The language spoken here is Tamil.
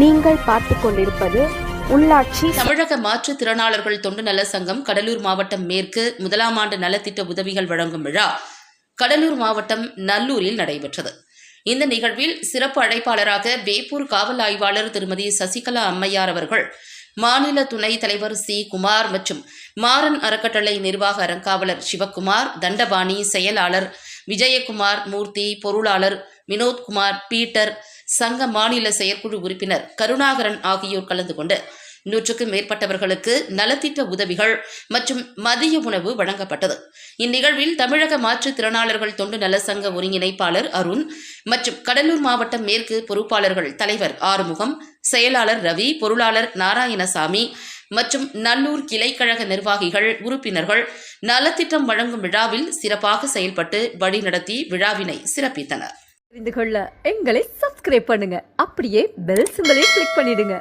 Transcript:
நீங்கள் பார்த்து கொண்டிருப்பது உள்ளாட்சி தமிழக மாற்றுத்திறனாளர்கள் தொண்டு நல சங்கம் கடலூர் மாவட்டம் மேற்கு முதலாம் ஆண்டு நலத்திட்ட உதவிகள் வழங்கும் விழா கடலூர் மாவட்டம் நல்லூரில் நடைபெற்றது. இந்த நிகழ்வில் சிறப்பு அழைப்பாளராக வேப்பூர் காவல் ஆய்வாளர் திருமதி சசிகலா அம்மையார் அவர்கள் மாநில துணைத் தலைவர் சி. குமார் மற்றும் மாறன் அறக்கட்டளை நிர்வாக அறங்காவலர் சிவக்குமார் தண்டபாணி செயலாளர் விஜயகுமார் மூர்த்தி பொருளாளர் வினோத்குமார் பீட்டர் சங்க மாநில செயற்குழு உறுப்பினர் கருணாகரன் ஆகியோர் கலந்து கொண்டு நூற்றுக்கும் மேற்பட்டவர்களுக்கு நலத்திட்ட உதவிகள் மற்றும் மதிய உணவு வழங்கப்பட்டது. இந்நிகழ்வில் தமிழக மாற்றுத்திறனாளர்கள் தொண்டு நல சங்க ஒருங்கிணைப்பாளர் அருண் மற்றும் கடலூர் மாவட்டம் மேற்கு பொறுப்பாளர்கள் தலைவர் ஆறுமுகம் செயலாளர் ரவி பொருளாளர் நாராயணசாமி மற்றும் நல்லூர் கிளைக்கழக நிர்வாகிகள் உறுப்பினர்கள் நலத்திட்டம் வழங்கும் விழாவில் சிறப்பாக செயல்பட்டு வழிநடத்தி விழாவினை சிறப்பித்தனர். தெரிந்து கொள்ள எங்களை சப்ஸ்கிரைப் பண்ணுங்க. அப்படியே பெல் சிம்பலையும் கிளிக் பண்ணிடுங்க.